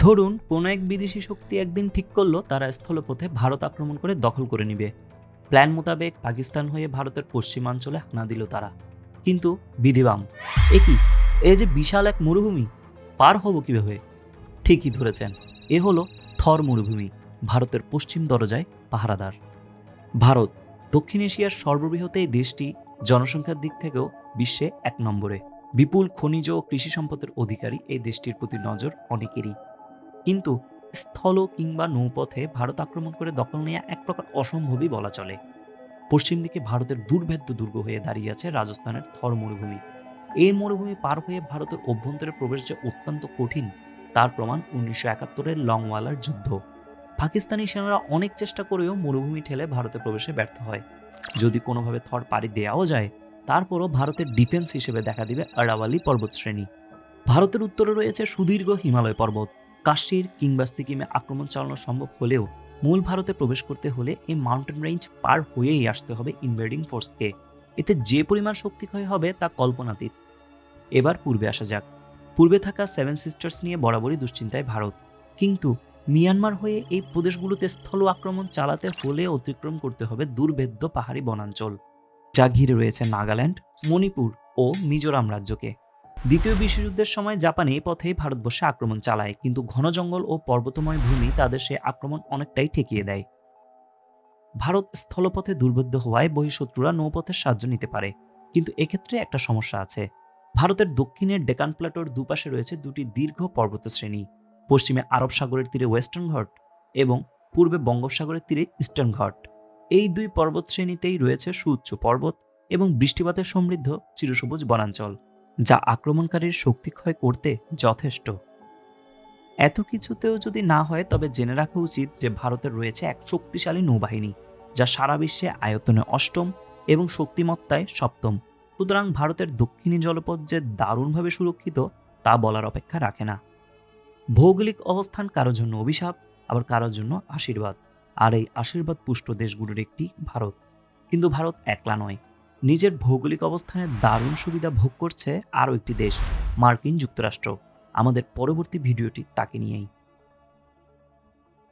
ধরুন, কোনো এক বিদেশি শক্তি একদিন ঠিক করল, তারা স্থলপথে ভারত আক্রমণ করে দখল করে নিবে। প্ল্যান মোতাবেক পাকিস্তান হয়ে ভারতের পশ্চিমাঞ্চলে হানা দিল তারা। কিন্তু বিধিবাম, এ কি? এ যে বিশাল এক মরুভূমি, পার হব কীভাবে? ঠিকই ধরেছেন, এ হলো থর মরুভূমি, ভারতের পশ্চিম দরজায় পাহারাদার। ভারত, দক্ষিণ এশিয়ার সর্ববৃহৎ এই দেশটি জনসংখ্যার দিক থেকেও বিশ্বে এক নম্বরে। বিপুল খনিজ ও কৃষি সম্পদের অধিকারী এই দেশটির প্রতি নজর অনেকেরই। কিন্তু স্থল কিংবা নৌপথে ভারত আক্রমণ করে দখল নেওয়া এক প্রকার অসম্ভবই বলা চলে। পশ্চিম দিকে ভারতের দুর্ভেদ্য দুর্গ হয়ে দাঁড়িয়ে আছে রাজস্থানের থর মরুভূমি। এই মরুভূমি পার হয়ে ভারতের অভ্যন্তরে প্রবেশ যে অত্যন্ত কঠিন, তার প্রমাণ উনিশশো একাত্তরের লংওয়ালার যুদ্ধ। পাকিস্তানি সেনারা অনেক চেষ্টা করেও মরুভূমি ঠেলে ভারতে প্রবেশে ব্যর্থ হয়। যদি কোনোভাবে থর পাড়ি দেওয়াও যায় তারপরও ভারতের ডিফেন্স হিসেবে দেখা দিবে আরাওয়ালি পর্বতশ্রেণী। ভারতের উত্তরে রয়েছে সুদীর্ঘ হিমালয় পর্বত। কাশ্মীর কিংবা সিকিমে আক্রমণ চালানো সম্ভব হলেও মূল ভারতে প্রবেশ করতে হলে এই মাউন্টেন রেঞ্জ পার হয়েই আসতে হবে ইনভেডিং ফোর্সকে এতে যে পরিমাণ শক্তি ক্ষয় হবে তা কল্পনাতীত। এবার পূর্বে আসা যাক। পূর্বে থাকা সেভেন সিস্টার্স নিয়ে বরাবরই দুশ্চিন্তায় ভারত। কিন্তু মিয়ানমার হয়ে এই প্রদেশগুলোতে স্থল আক্রমণ চালাতে হলে অতিক্রম করতে হবে দুর্ভেদ্য পাহাড়ি বনাঞ্চল। যা ঘিরে রয়েছে নাগাল্যান্ড, মণিপুর ও মিজোরাম রাজ্যকে। দ্বিতীয় বিশ্বযুদ্ধের সময় জাপান এই পথেই ভারতবর্ষে আক্রমণ চালায়, কিন্তু ঘন জঙ্গল ও পর্বতময় ভূমি তাদের সে আক্রমণ অনেকটাই ঠেকিয়ে দেয়। ভারত স্থলপথে দুর্ভেদ্য হওয়ায় বহিঃশত্রুরা নৌপথের সাহায্য নিতে পারে, কিন্তু এক্ষেত্রে একটা সমস্যা আছে। ভারতের দক্ষিণের ডেকান প্লাটোর দুপাশে রয়েছে দুটি দীর্ঘ পর্বত শ্রেণি পশ্চিমে আরব সাগরের তীরে ওয়েস্টার্ন ঘট এবং পূর্বে বঙ্গোপসাগরের তীরে ইস্টার্ন ঘাট। এই দুই পর্বত শ্রেণীতেই রয়েছে সুউচ্চ পর্বত এবং বৃষ্টিপাতের সমৃদ্ধ চিরসবুজ বনাঞ্চল, যা আক্রমণকারীর শক্তি ক্ষয় করতে যথেষ্ট। এত কিছুতেও যদি না হয়, তবে জেনে রাখা উচিত যে ভারতের রয়েছে এক শক্তিশালী নৌবাহিনী, যা সারা বিশ্বে আয়তনে অষ্টম এবং শক্তিমত্তায় সপ্তম। সুতরাং ভারতের দক্ষিণী জলপথ যে দারুণভাবে সুরক্ষিত, তা বলার অপেক্ষা রাখে না। ভৌগোলিক অবস্থান কারোর জন্য অভিশাপ, আবার কারোর জন্য আশীর্বাদ। আর এই আশীর্বাদ পুষ্ট দেশগুলোর একটি ভারত। কিন্তু ভারত একলা নয়। নিজের ভৌগোলিক অবস্থানে দারুণ সুবিধা ভোগ করছে আরও একটি দেশ, মার্কিন যুক্তরাষ্ট্র। আমাদের পরবর্তী ভিডিওটি তাকে নিয়েই।